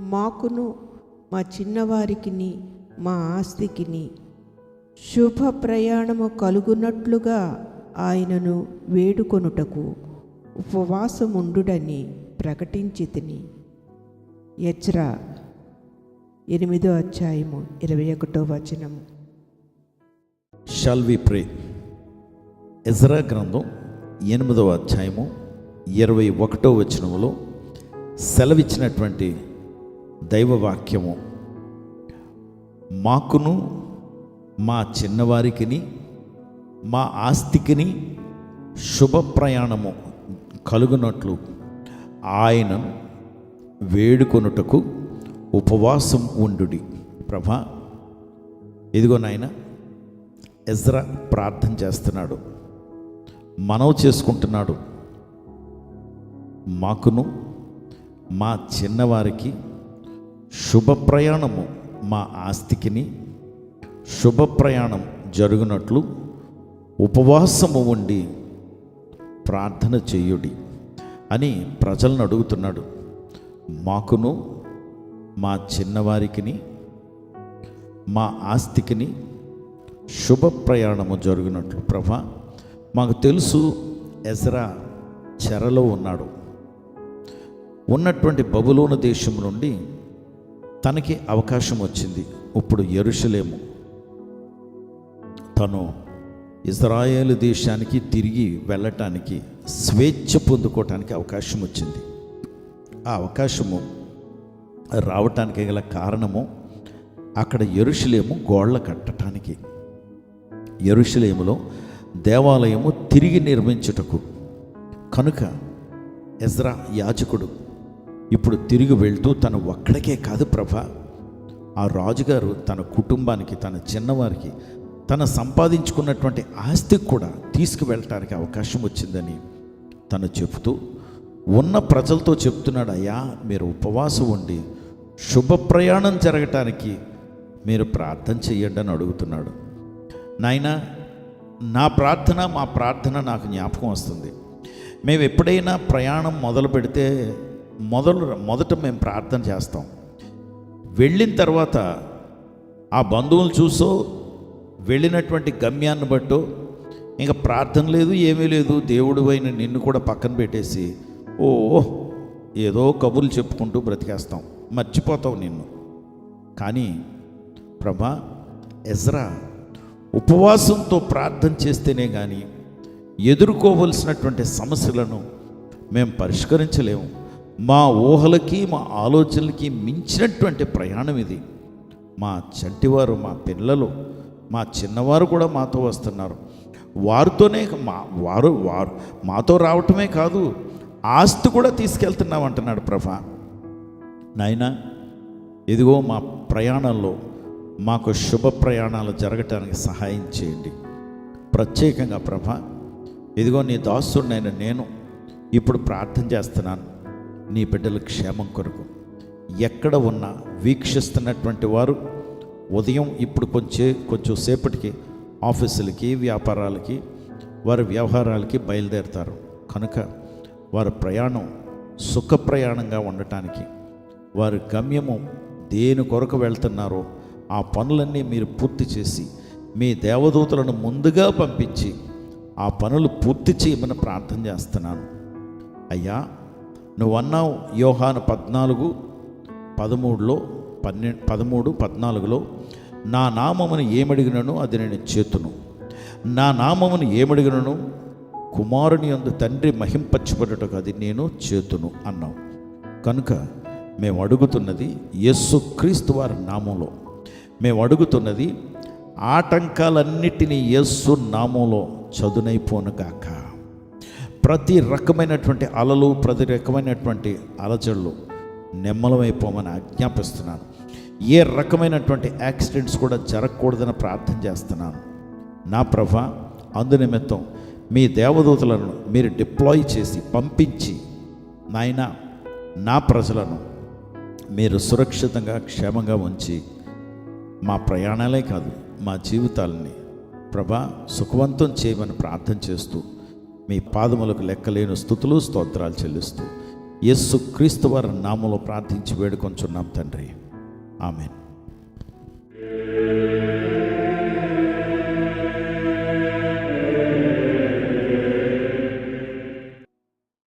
మాకును మా చిన్నవారికిని మా ఆస్తికిని. శుభ ప్రయాణము కలుగునట్లుగా ఆయనను వేడుకొనుటకు ఉపవాసముండుడని ప్రకటించి తిని యజ్రా ఎనిమిదో అధ్యాయము ఇరవై ఒకటో వచనము. షాల్ వి ప్రే ఎజ్రా గ్రంథం ఎనిమిదవ అధ్యాయము ఇరవై ఒకటో వచనములో సెలవిచ్చినటువంటి దైవవాక్యము. మాకును మా చిన్నవారికిని మా ఆస్తికిని శుభ ప్రయాణము కలుగునట్లు ఆయన వేడుకొనుటకు ఉపవాసం ఉండుడి. ప్రభా ఇదిగో నాయన ఎజ్రా ప్రార్థన చేస్తున్నాడు. మనవు చేసుకుంటున్నాడు. మాకును మా చిన్నవారికి శుభ ప్రయాణము మా ఆస్తికిని శుభ ప్రయాణం జరుగునట్లు ఉపవాసము ఉండి ప్రార్థన చేయుడి అని ప్రజలను అడుగుతున్నాడు. మాకును మా చిన్నవారికిని మా ఆస్తికిని శుభ ప్రయాణము జరిగినట్లు ప్రభా మాకు తెలుసు ఎజరా చెరలో ఉన్నాడు. ఉన్నటువంటి బబులోను దేశం నుండి తనకి అవకాశం వచ్చింది. ఇప్పుడు ఎరుషలేము. తను ఇజ్రాయేల్ దేశానికి తిరిగి వెళ్ళటానికి స్వేచ్ఛ పొందుకోవటానికి అవకాశం వచ్చింది. ఆ అవకాశము రావటానికి గల కారణము అక్కడ ఎరుషలేము గోళ్ళ కట్టడానికి ఎరుషలేములో దేవాలయము తిరిగి నిర్మించుటకు. కనుక ఎజ్రా యాజకుడు ఇప్పుడు తిరిగి వెళ్తూ తను ఒక్కడికే కాదు ప్రభ. ఆ రాజుగారు తన కుటుంబానికి తన చిన్నవారికి తన సంపాదించుకున్నటువంటి ఆస్తికి కూడా తీసుకువెళ్ళటానికి అవకాశం వచ్చిందని తను చెబుతూ ఉన్న ప్రజలతో చెప్తున్నాడు అయ్యా మీరు ఉపవాసం ఉండి శుభ ప్రయాణం జరగటానికి మీరు ప్రార్థన చెయ్యండి అని అడుగుతున్నాడు. నాయన నా ప్రార్థన మా ప్రార్థన నాకు జ్ఞాపకం వస్తుంది. మేము ఎప్పుడైనా ప్రయాణం మొదలు పెడితే మొదలు మొదట మేము ప్రార్థన చేస్తాం. వెళ్ళిన తర్వాత ఆ బంధువులు చూసో వెళ్ళినటువంటి గమ్యాన్ని బట్టో ఇంకా ప్రార్థన లేదు ఏమీ లేదు. దేవుడు అయిన నిన్ను కూడా పక్కన పెట్టేసి ఓ ఏదో కబుర్లు చెప్పుకుంటూ బ్రతికేస్తాం. మర్చిపోతావు నిన్ను. కానీ ప్రభా ఎజ్రా ఉపవాసంతో ప్రార్థన చేస్తేనే కానీ ఎదుర్కోవలసినటువంటి సమస్యలను మేము పరిష్కరించలేము. మా ఊహలకి మా ఆలోచనలకి మించినటువంటి ప్రయాణం ఇది. మా చంటివారు మా పిల్లలు మా చిన్నవారు కూడా మాతో వస్తున్నారు. వారితోనే మా వారు వారు మాతో రావటమే కాదు ఆస్తి కూడా తీసుకెళ్తున్నాం అంటున్నాడు ప్రభా. నాయన ఇదిగో మా ప్రయాణంలో మాకు శుభ ప్రయాణాలు జరగటానికి సహాయం చేయండి. ప్రత్యేకంగా ప్రభ ఇదిగో నీ దాసుడినైన నేను ఇప్పుడు ప్రార్థన చేస్తున్నాను. నీ బిడ్డల క్షేమం కొరకు. ఎక్కడ ఉన్నా వీక్షిస్తున్నటువంటి వారు ఉదయం ఇప్పుడు కొంచెం కొంచెం సేపటికి ఆఫీసులకి వ్యాపారాలకి వారి వ్యవహారాలకి బయలుదేరుతారు. కనుక వారి ప్రయాణం సుఖ ప్రయాణంగా ఉండటానికి వారి గమ్యము దేని కొరకు వెళ్తున్నారో ఆ పనులన్నీ మీరు పూర్తి చేసి మీ దేవదూతలను ముందుగా పంపించి ఆ పనులు పూర్తి చేయమని ప్రార్థన చేస్తున్నాను. అయ్యా నువ్వు అన్నావు యోహాను పద్నాలుగు పదమూడులో పన్నె పదమూడు పద్నాలుగులో నా నామమును ఏమడిగినను అది నేను చేతును. నా నామమును ఏమడిగినను కుమారుని యందు తండ్రి మహింపచ్చబడుటకు అది నేను చేతును అన్నావు. కనుక మేము అడుగుతున్నది యస్సు క్రీస్తు వారి నామంలో. మేము అడుగుతున్నది ఆటంకాలన్నిటినీ యస్సు నామంలో చదునైపోనుగాక. ప్రతి రకమైనటువంటి అలలు ప్రతి రకమైనటువంటి అలజడులు నిమ్మలమైపోమని ఆజ్ఞాపిస్తున్నాను. ఏ రకమైనటువంటి యాక్సిడెంట్స్ కూడా జరగకూడదని ప్రార్థన చేస్తున్నాను. నా ప్రభ అందు నిమిత్తం మీ దేవదూతలను మీరు డిప్లాయ్ చేసి పంపించి నాయన నా ప్రజలను మీరు సురక్షితంగా క్షేమంగా ఉంచి మా ప్రయాణాలే కాదు మా జీవితాలని ప్రభా సుఖవంతం చేయమని ప్రార్థన చేస్తూ మీ పాదములకు లెక్కలేని స్థుతులు స్తోత్రాలు చెల్లిస్తూ యస్సు క్రీస్తు వారి నామంలో ప్రార్థించి వేడుకొంచున్నాం తండ్రి. ఆమెన్.